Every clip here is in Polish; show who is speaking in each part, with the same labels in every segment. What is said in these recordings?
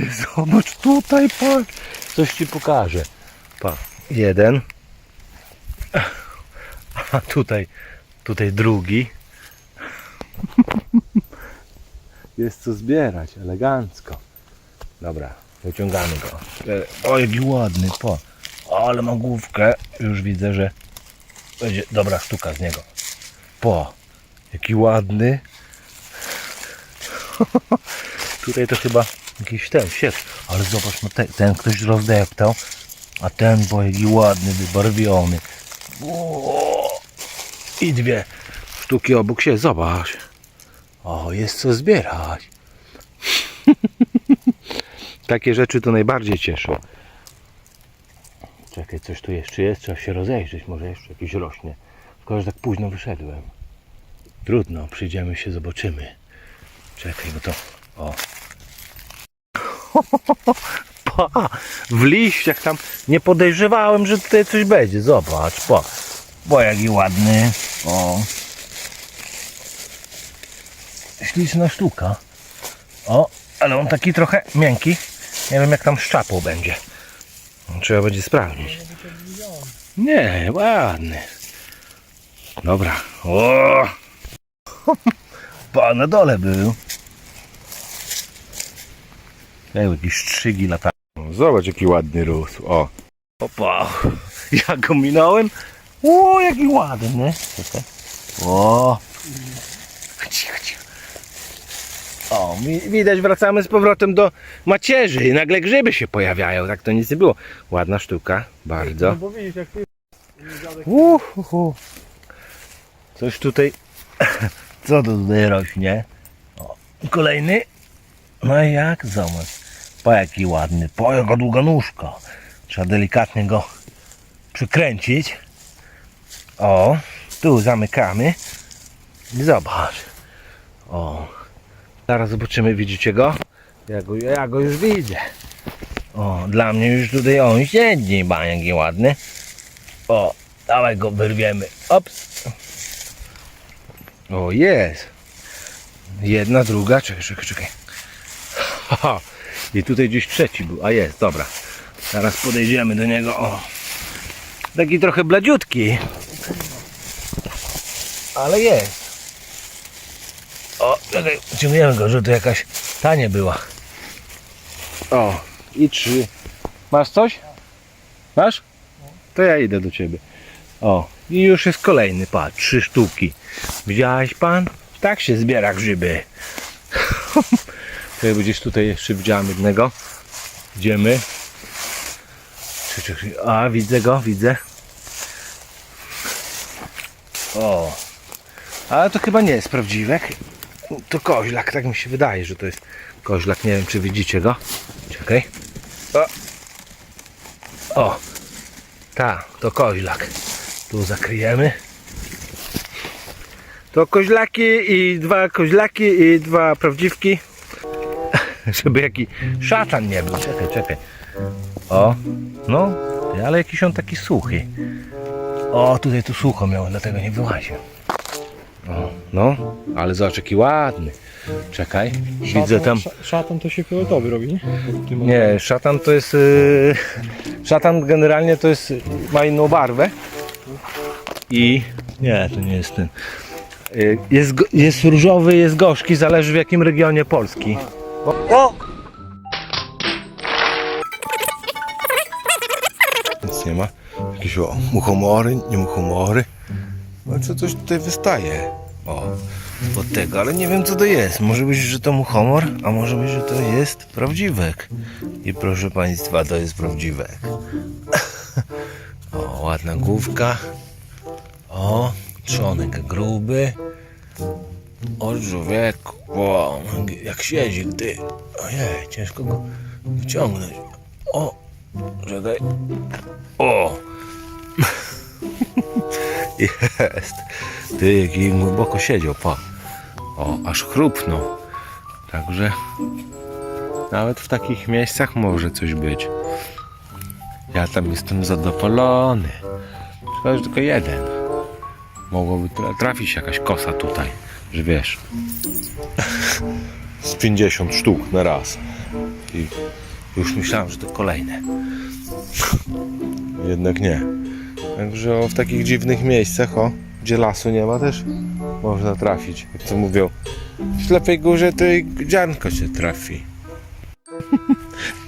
Speaker 1: Zobacz tutaj, patrz. Coś ci pokażę. Pa, jeden. A tutaj, tutaj drugi. Jest co zbierać, elegancko. Dobra, wyciągamy go. E, O, jaki ładny, po. Ale ma główkę. Już widzę, że będzie dobra sztuka z niego. Po, jaki ładny. Tutaj to chyba jakiś ten sieć. Ale zobacz, no te, ten ktoś rozdeptał. A ten, bo jaki ładny, wybarwiony. O, I dwie sztuki obok się, zobacz. O, jest co zbierać. Takie rzeczy to najbardziej cieszą. Czekaj, coś tu jeszcze jest, trzeba się rozejrzeć, może jeszcze jakiś rośnie. Tylko, że tak późno wyszedłem. Trudno, przyjdziemy się, zobaczymy. Czekaj, bo to... O. Pa, w liściach tam nie podejrzewałem, że tutaj coś będzie. Zobacz, pa. Bo jaki ładny. O. Śliczna sztuka. O, ale on taki trochę miękki. Nie wiem jak tam z czapą będzie. Trzeba będzie sprawdzić. Nie, ładny. Dobra. O! Pa, na dole był. Ej, jakieś strzygi latają. Zobacz jaki ładny rósł. O. Opa. Ja go minąłem. O, jaki ładny. O. Cicho, cicho. O, widać wracamy z powrotem do macierzy i nagle grzyby się pojawiają. Tak to nic nie było. Ładna sztuka. Bardzo.
Speaker 2: No bo widzisz jak ty
Speaker 1: Uhuhu. Coś tutaj. Co to tutaj rośnie? O, kolejny. No i jak? Zobacz. Po jaki ładny. Po jaka długa nóżka. Trzeba delikatnie go przykręcić. O, tu zamykamy. I zobacz. O. Zaraz zobaczymy, widzicie go? Ja go, ja go już widzę. O, dla mnie już tutaj on siedzi, ba, jaki ładny. O, dawaj go wyrwiemy. Ops. O, jest. Jedna, druga, czekaj, czekaj, czekaj. Haha. I tutaj gdzieś trzeci był. A jest, dobra. Teraz podejdziemy do niego. O. Taki trochę bladziutki. Ale jest. O, czekaj, ciągniemy go, że to jakaś tanie była. O, i trzy. Masz coś? Masz? To ja idę do ciebie. O, i już jest kolejny, patrz, trzy sztuki. Widziałeś pan? Tak się zbiera grzyby. Tutaj gdzieś tutaj jeszcze widziałem jednego. Idziemy. A, widzę go, widzę. O. Ale to chyba nie jest prawdziwek. To koźlak, tak mi się wydaje, że to jest koźlak. Nie wiem, czy widzicie go. Czekaj. O. O. Tak, to koźlak. Tu zakryjemy. To koźlaki i dwa koźlaki i dwa prawdziwki. Żeby jaki szatan nie był. Czekaj, czekaj. O, no, ale jakiś on taki suchy. O, tutaj tu sucho miał, dlatego nie wyłaził. O, no, ale zobacz jaki ładny. Czekaj, widzę tam.
Speaker 2: Szatan, to się fioletowy robi, nie?
Speaker 1: Nie, szatan to jest. Yy, szatan generalnie to jest. ma inną barwę. I. Nie, to nie jest ten. Yy, jest, jest różowy, jest gorzki, zależy w jakim regionie Polski. O! Nic nie ma. Jakieś o, muchomory, nie muchomory. No co coś tutaj wystaje. O, od tego, ale nie wiem co to jest. Może być, że to muchomor, a może być, że to jest prawdziwek. I proszę Państwa, to jest prawdziwek. O, ładna główka. O, trzonek gruby. O, człowieku. O, jak siedzi, ty. Ojej, ciężko go wyciągnąć. O, czekaj. O. Jest. Ty, jaki głęboko siedział, pa. O, aż chrupnął. Także nawet w takich miejscach może coś być. Ja tam jestem zadowolony. Szkoda, że tylko jeden. Mogłoby tra- trafić jakaś kosa tutaj, że wiesz. Z 50 sztuk na raz. I już myślałem, że to kolejne. Jednak nie. Także o, w takich dziwnych miejscach, o, gdzie lasu nie ma też można trafić. Jak to mówią, w ślepej górze to i ziarnko się trafi.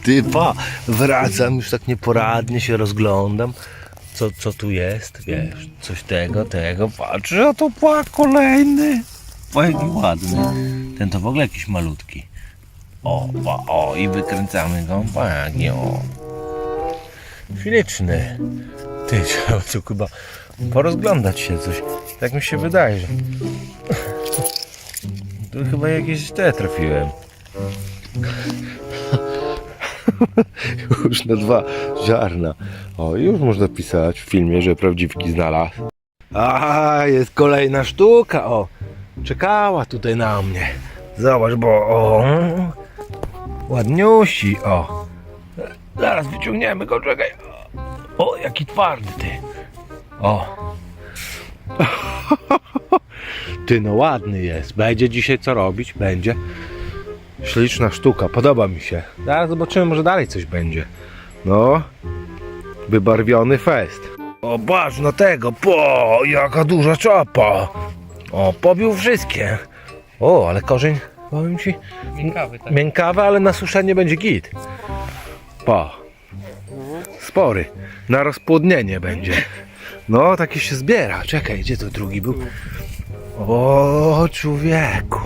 Speaker 1: Typa, wracam już tak nieporadnie się rozglądam. Co, co tu jest, wiesz, coś tego, tego, patrzę, a to pła kolejny. O, jaki ładny. Ten to w ogóle jakiś malutki. O, pa, o, i wykręcamy go, panie, o. Śliczny. Ty, trzeba tu chyba porozglądać się coś. Tak mi się wydaje, że... Tu chyba jakieś te trafiłem. już na dwa ziarna. O, już można pisać w filmie, że prawdziwki znalazł. A, jest kolejna sztuka, o. Czekała tutaj na mnie. Zobacz, bo o. Ładniusi, o. Zaraz wyciągniemy go, czekaj. O, jaki twardy ty. O. Ty, no ładny jest. Będzie dzisiaj co robić? Będzie. Śliczna sztuka, podoba mi się. Zaraz zobaczymy, może dalej coś będzie. No, wybarwiony fest. O, patrz na tego, po, jaka duża czapa. O, pobił wszystkie. O, ale korzeń, powiem ci,
Speaker 2: Miękawy, tak.
Speaker 1: miękkawy, ale na suszenie będzie git. Po. Spory. Na rozpłodnienie będzie. No, taki się zbiera. Czekaj, gdzie to drugi był? O, człowieku.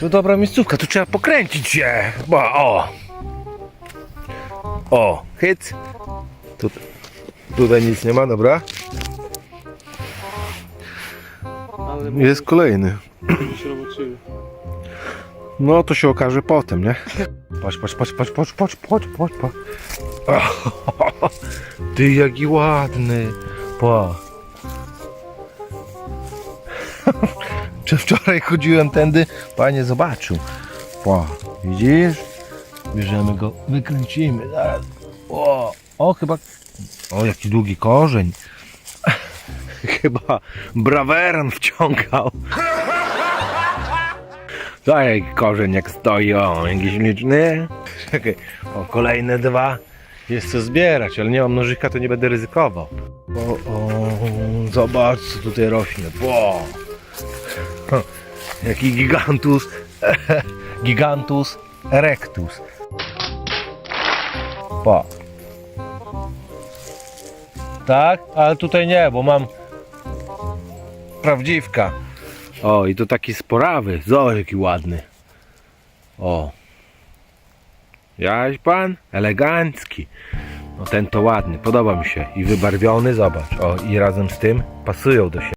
Speaker 1: To dobra miejscówka, tu trzeba pokręcić się. Bo, o. O, hyc. Tu, tutaj nic nie ma, dobra.
Speaker 2: Ale
Speaker 1: Jest kolejny.
Speaker 2: roboczyły.
Speaker 1: No to się okaże potem, nie? Patrz, patrz, patrz, patrz, patrz, patrz, patrz, patrz, patrz. Ty jaki ładny. Pa. Czy wczoraj chodziłem tędy, panie zobaczył. Pa. Widzisz? Bierzemy go, wykręcimy zaraz. O, o chyba. O, jaki długi korzeń. Chyba braweran wciągał. Daj korzeń jak stoi, o, jakiś liczny. Czekaj, o, kolejne dwa. Jest co zbierać, ale nie mam nożyka, to nie będę ryzykował. O, o, zobacz co tutaj rośnie. Ło. Ha, Jaki gigantus, gigantus erectus. Pa. Tak, ale tutaj nie, bo mam prawdziwka. O, i to taki sporawy. Zobacz, jaki ładny. O. Jaś pan? Elegancki. No ten to ładny, podoba mi się. I wybarwiony, zobacz. O, i razem z tym pasują do siebie.